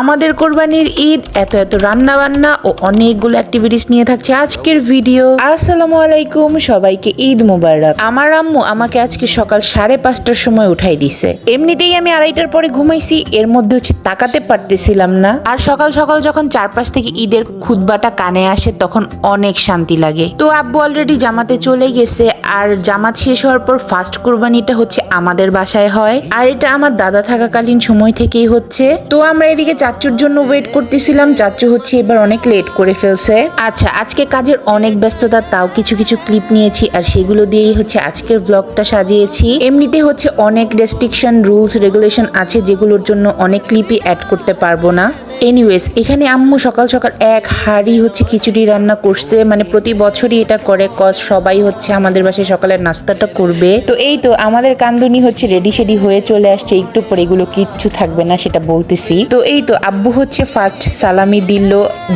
আমাদের কোরবানির ঈদ, এত এত রান্না বান্না ও অনেকগুলো অ্যাক্টিভিটিস নিয়ে থাকছে আজকের ভিডিও আসসালামু আলাইকুম, সবাইকে ঈদ মুবারক। আমার আম্মু আমাকে আজকে সকাল সাড়ে পাঁচটার সময় উঠাই দিছে। এমনিতেই আমি আড়াইটার পরে ঘুমাইছি, এর মধ্যে হচ্ছে তাকাতে পারতেছিলাম না। আর সকাল সকাল যখন চারপাশ থেকে ঈদের খুতবাটা কানে আসে, তখন অনেক শান্তি লাগে। তো আব্বু অলরেডি জামাতে চলে গেছে আর জামাত শেষ হওয়ার পর ফার্স্ট কোরবানিটা হচ্ছে আমাদের বাসায় হয়। আর এটা আমার দাদা থাকাকালীন সময় থেকেই হচ্ছে। তো আমরা এদিকে চাচ্চুর জন্য ওয়েট করতেছিলাম। চাচ্চু হচ্ছে এবার অনেক লেট করে ফেলছে। আচ্ছা আজকে কাজের অনেক ব্যস্ততা, তাও কিছু কিছু ক্লিপ নিয়েছি। আর সেগুলো দিয়েই হচ্ছে আজকের ব্লগটা সাজিয়েছি। এমনিতে হচ্ছে অনেক রেস্ট্রিকশন রুলস রেগুলেশন আছে যেগুলোর জন্য অনেক ক্লিপই অ্যাড করতে পারব না। এনিওয়েজ এখানে আম্মু সকাল সকাল এক হাড়ি হচ্ছে খিচুড়ি রান্না করছে। মানে প্রতি বছরই এটা করে কজ সবাই হচ্ছে আমাদের বাসায় সকালের নাস্তাটা করবে। তো এই তো আমাদের কান্দুনি হচ্ছে রেডি শেডি হয়ে চলে আসছে। একটু পরে এগুলো কিচ্ছু থাকবে না সেটা বলতেছি। তো এই তো আব্বু হচ্ছে ফার্স্ট সালামি দিল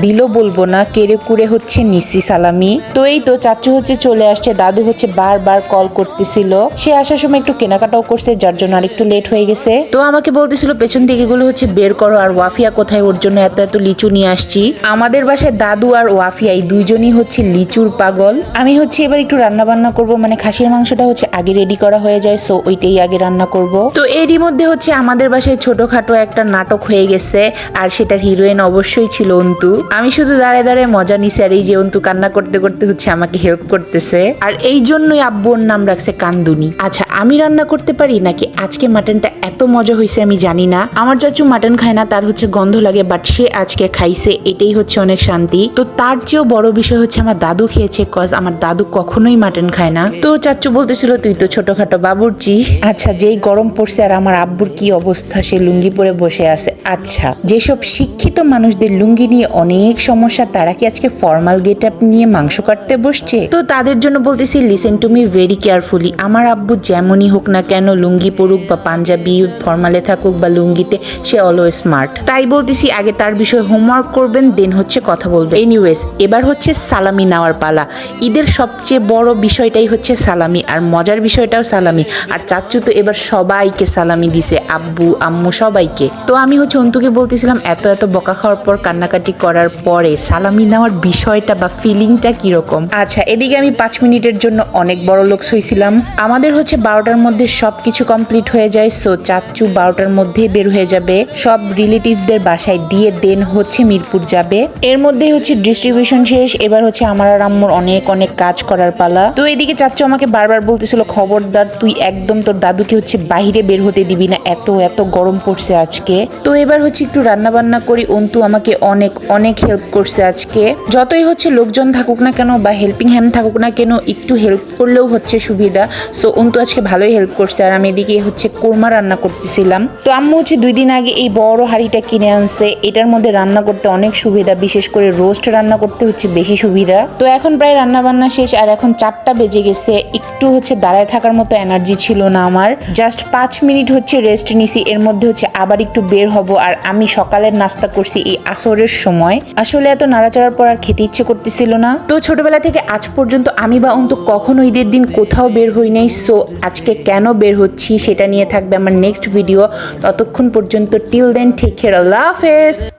দিল বলব না কেড়ে কুড়ে হচ্ছে নিসি সালামি। তো এই তো চাচু হচ্ছে চলে আসছে, দাদু হচ্ছে বারবার কল করতেছিল। সে আসার সময় একটু কেনাকাটাও করছে, যার জন্য আরেকটু লেট হয়ে গেছে। তো আমাকে বলতেছিল, পেছন থেকে এগুলো হচ্ছে বের করো, আর ওয়াফিয়া কোথায় জন্য এত এত লিচু নিয়ে আসছি। আমাদের বাসায় দাদু আর ওয়াফিয়া এই দুইজনই হচ্ছে লিচুর পাগল। আমি হচ্ছে এবার একটু রান্না বান্না করব মানে খাসির মাংসটা হচ্ছে আগে রেডি করা হয়ে যায় সো ওইটাই আগে রান্না করব। তো এরই মধ্যে হচ্ছে আমাদের বাসায় ছোটখাটো একটা নাটক হয়ে গেছে, আর সেটার হিরোইন অবশ্যই ছিল অন্তু। আমি শুধু দাঁড়ায় দাঁড়ায় মজা নিছি, আর এই যে অন্তু কান্না করতে করতে হচ্ছে আমাকে হেল্প করতেছে। আর এই জন্যই আব্বুর নাম রাখছে কান্দুনি। আচ্ছা আমি রান্না করতে পারি, নাকি আজকে মাটনটা এত মজা হয়েছে আমি জানি না। আমার চাচু মাটন খায় না, তার হচ্ছে গন্ধ লাগে বাট সে আজকে খাইছে, এটাই হচ্ছে অনেক শান্তি। তো তার চেয়েও বড় বিষয় হচ্ছে আমার দাদু খেয়েছে কজ আমার দাদু কখনোই মাটন খায় না। তো চাচু বলতেছিল, তুই তো ছোটখাটো বাবুর্চি। আচ্ছা যেই গরম পড়ছে আর আমার আব্বুর কি অবস্থা, সে লুঙ্গি পরে বসে আছে। আচ্ছা যেসব শিক্ষিত মানুষদের লুঙ্গি নিয়ে অনেক সমস্যা, তারা কি আজকে ফর্মাল গেট আপ নিয়ে মাংস কাটতে বসছে? তো তাদের জন্য বলতেছি listen to me very carefully আমার আব্বু যেমনই হোক না কেন লুঙ্গি পরুক বা পাঞ্জাবি ফর্মালে থাকুক বা লুঙ্গিতে, সে অলওয়েজ স্মার্ট তাই বলতেছি আগে তার বিষয়ে হোমওয়ার্ক করবেন দেন হচ্ছে কথা বলবেন। এনিওয়েজ এবার হচ্ছে সালামি নেওয়ার পালা। ঈদের সবচেয়ে বড় বিষয়টাই হচ্ছে সালামি, আর মজার বিষয়টাও সালামি। আর চাচ্চু তো এবার সবাইকে সালামি দিছে, আব্বু, আম্মু সবাইকে। তো আমি হচ্ছে অন্তুকে বলতেছিলাম, এত এত বকা খাওয়ার পর কান্নাকাটি করার পরে সালামি নেওয়ার বিষয়টা বা ফিলিংটা কীরকম? আচ্ছা এদিকে আমি পাঁচ মিনিটের জন্য অনেক বড় লোক হয়েছিলাম আমাদের হচ্ছে বারোটার মধ্যে সব কিছু কমপ্লিট হয়ে যায় সো চাচ্চু বারোটার মধ্যেই বের হয়ে যাবে। সব রিলেটিভদের বাসায় দিয়ে দেন হচ্ছে মিরপুর যাবে। এর মধ্যে হচ্ছে ডিস্ট্রিবিউশন শেষ, এবার হচ্ছে আমার আর আম্মুর অনেক অনেক কাজ করার পালা। তো এদিকে চাচ্চু আমাকে বারবার বলতেছিল, খবরদার, তুই একদম তোর দাদুকে হচ্ছে বাইরে বের হতে দিবি না, এত এত গরম পড়ছে আজকে। তো এবার হচ্ছে একটু রান্না বান্না করি, অন্তু আমাকে অনেক অনেক হেল্প করছে আজকে। যতই হচ্ছে লোকজন থাকুক না কেন বা হেল্পিং হ্যান্ড থাকুক না কেন, একটু হেল্প করলেও হচ্ছে সুবিধা। সো অন্তু আজকে ভালোই হেল্প করছে, আর আমি এদিকে হচ্ছে কোরমা রান্না করতেছিলাম। তো আম্মু হচ্ছে দুই দিন আগে এই বড় হাঁড়িটা কিনে আনছে। এটার মধ্যে রান্না করতে অনেক সুবিধা, বিশেষ করে রোস্ট রান্না করতে হচ্ছে বেশি সুবিধা। তো এখন প্রায় রান্না বান্না শেষ, আর এখন চারটা বেজে গেছে। একটু হচ্ছে দাঁড়ায় থাকার মতো এনার্জি ছিল না আমার। জাস্ট পাঁচ মিনিট হচ্ছে রেস্ট নিছি, এর মধ্যে হচ্ছে আবার একটু বের হব, আর আমি সকালের নাস্তা করছি এই আসরের সময়। আসলে এত নাড়াচাড়ার পর আর খেতে ইচ্ছে করতেছিল না। তো ছোটবেলা থেকে আজ পর্যন্ত আমি বা অন্ত কখনো ঈদের দিন কোথাও বের হই নাই সো আজকে কেন বের হচ্ছি সেটা নিয়ে থাকবে আমার নেক্সট ভিডিও ততক্ষণ পর্যন্ত টিল দেন ঠিক কেয়ার আল্লাহ হাফেজ। noches.